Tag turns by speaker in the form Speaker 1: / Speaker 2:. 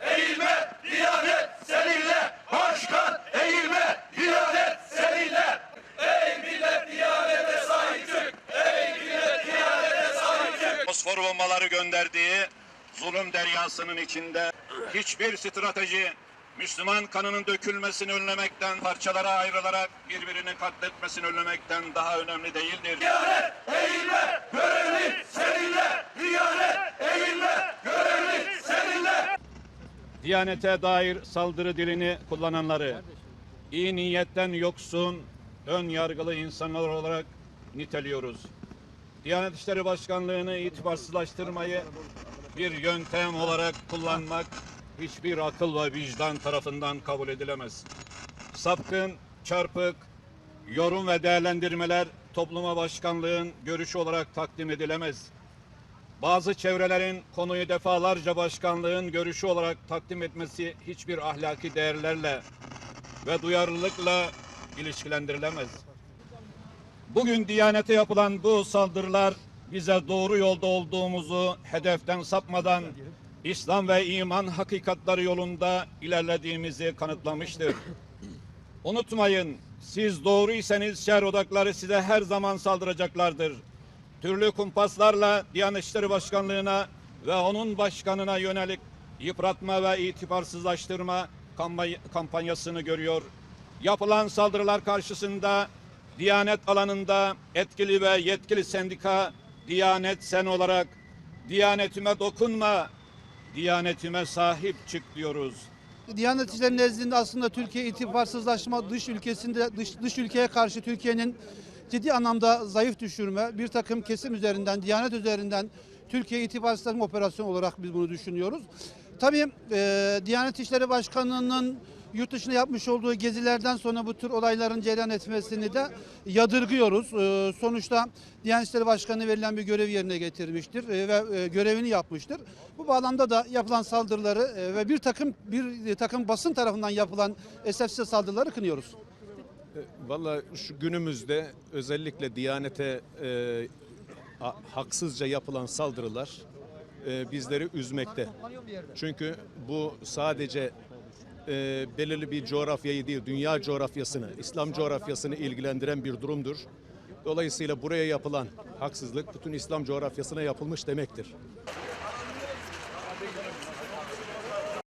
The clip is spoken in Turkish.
Speaker 1: Eğilme, diyanet seninle. Başkan eğilme, diyanet seninle. Ey millet diyanete sahip çık. Ey millet diyanete sahip çık. Fosfor bombaları gönderdiği zulüm deryasının içinde hiçbir strateji Müslüman kanının dökülmesini önlemekten, parçalara ayrılarak birbirini katletmesini önlemekten daha önemli değildir. Diyanet, eğilme. Diyanete dair saldırı dilini kullananları iyi niyetten yoksun, ön yargılı insanlar olarak niteliyoruz. Diyanet İşleri Başkanlığı'nı itibarsızlaştırmayı bir yöntem olarak kullanmak hiçbir akıl ve vicdan tarafından kabul edilemez. Sapkın, çarpık, yorum ve değerlendirmeler topluma başkanlığın görüşü olarak takdim edilemez. Bazı çevrelerin konuyu defalarca başkanlığın görüşü olarak takdim etmesi hiçbir ahlaki değerlerle ve duyarlılıkla ilişkilendirilemez. Bugün Diyanete yapılan bu saldırılar bize doğru yolda olduğumuzu hedeften sapmadan İslam ve iman hakikatları yolunda ilerlediğimizi kanıtlamıştır. Unutmayın, siz doğruysanız şer odakları size her zaman saldıracaklardır. Türlü kumpaslarla Diyanet İşleri Başkanlığı'na ve onun başkanına yönelik yıpratma ve itibarsızlaştırma kampany- kampanyasını görüyor. Yapılan saldırılar karşısında Diyanet alanında etkili ve yetkili sendika Diyanet Sen olarak Diyanetime dokunma, Diyanetime sahip çık diyoruz.
Speaker 2: Diyanet İşleri nezdinde aslında Türkiye itibarsızlaşma dış ülkesinde dış, dış ülkeye karşı Türkiye'nin ciddi anlamda zayıf düşürme bir takım kesim üzerinden Diyanet üzerinden Türkiye itibarsızlaşma operasyonu olarak biz bunu düşünüyoruz. Tabii e, Diyanet İşleri Başkanı'nın yurt dışında yapmış olduğu gezilerden sonra bu tür olayların cereyan etmesini de yadırgıyoruz. E, sonuçta Diyanet İşleri Başkanı verilen bir görev yerine getirmiştir e, ve e, görevini yapmıştır. Bu bağlamda da yapılan saldırıları e, ve bir takım bir takım basın tarafından yapılan esefsiz saldırıları kınıyoruz.
Speaker 3: Valla şu günümüzde özellikle Diyanet'e e, haksızca yapılan saldırılar e, bizleri üzmekte. Çünkü bu sadece e, belirli bir coğrafyayı değil, dünya coğrafyasını, İslam coğrafyasını ilgilendiren bir durumdur. Dolayısıyla buraya yapılan haksızlık bütün İslam coğrafyasına yapılmış demektir.